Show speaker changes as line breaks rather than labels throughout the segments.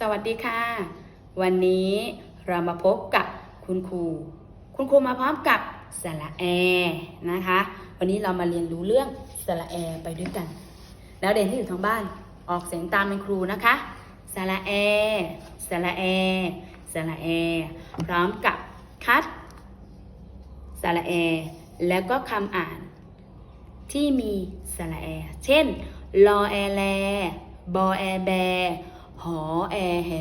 สวัสดีค่ะ วันนี้เรามาพบกับคุณครู คุณครูมาพร้อมกับสระแอนะคะ วันนี้เรามาเรียนรู้เรื่องสระแอไปด้วยกัน แล้วเด็กที่อยู่ทางบ้านออกเสียงตามเป็นครูนะคะสระแอสระแอสระแอพร้อมกับคัดสระแอ แล้วก็คำอ่าน ที่มีสระแอ เช่น ลอแอแล บอแอแบ หอแอแห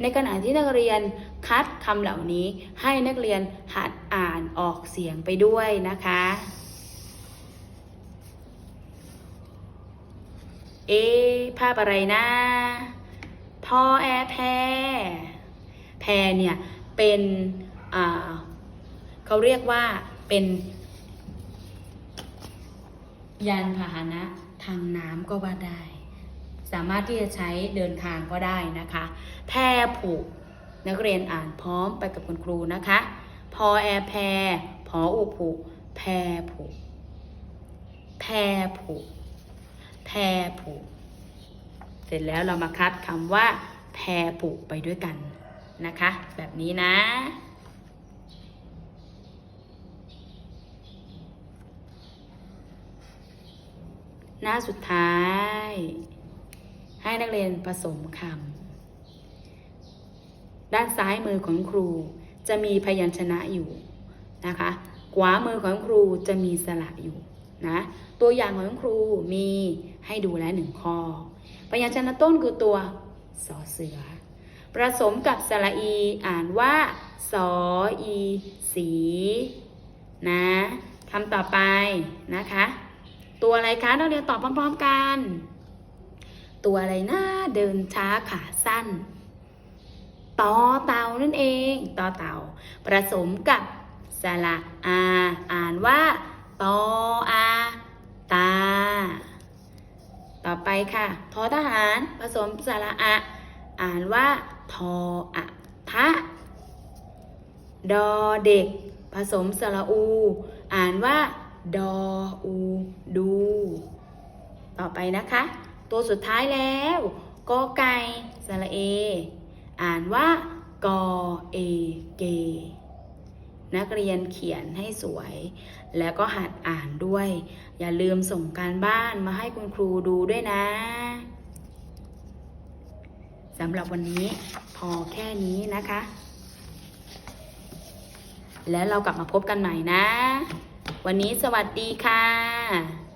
ในขณะที่นักเรียนคัดคำเหล่านี้ให้นักเรียนหัดอ่านออกเสียงไปด้วยนะคะ เอะภาพอะไรนะพอแอแพรแพรเนี่ย เป็นเขาเรียกว่าเป็น ยานพาหนะทางน้ำก็ว่าได้ สามารถที่จะใช้เดินทางก็ได้นะคะ แพรผูกนักเรียนอ่านพร้อมไปกับคุณครูนะคะ พอแอแพรพออุผูกแพรผูกแพรผูกแพรผูกเสร็จแล้วเรามาคัดคำว่า แพรผูกไปด้วยกันนะคะ แบบนี้นะหน้าสุดท้าย ให้นักเรียนผสมคำด้านซ้ายมือของครูจะมีพยัญชนะอยู่นะคะขวามือของครูจะมีสระอยู่นะตัวอย่างของครูมีให้ดูแลหนึ่งข้อพยัญชนะต้นคือตัวสอเสือผสมกับสระอีอ่านว่าสออีสีนะคำต่อไปนะคะ ตัวอะไรคะนักเรียนตอบพร้อม ๆ กัน ตัวอะไรนะเดินช้าขาสั้นต่อเต่านั่นเองต่อเต่าผสมกับสระอาอ่านว่าตออาตา ต่อไปค่ะทอทหารผสมสระอะอ่านว่าทออะทะดอเด็ก ผสมสระอู อ่านว่า ดออูดู ต่อไปนะคะ ตัวสุดท้ายแล้วกอไก่สระเอ อ่านว่ากอเอเกนักเรียนเขียนให้สวย แล้วก็หัดอ่านด้วย อย่าลืมส่งการบ้านมาให้คุณครูดูด้วยนะสำหรับวันนี้พอแค่นี้นะคะ แล้วเรากลับมาพบกันใหม่นะ วันนี้สวัสดีค่ะ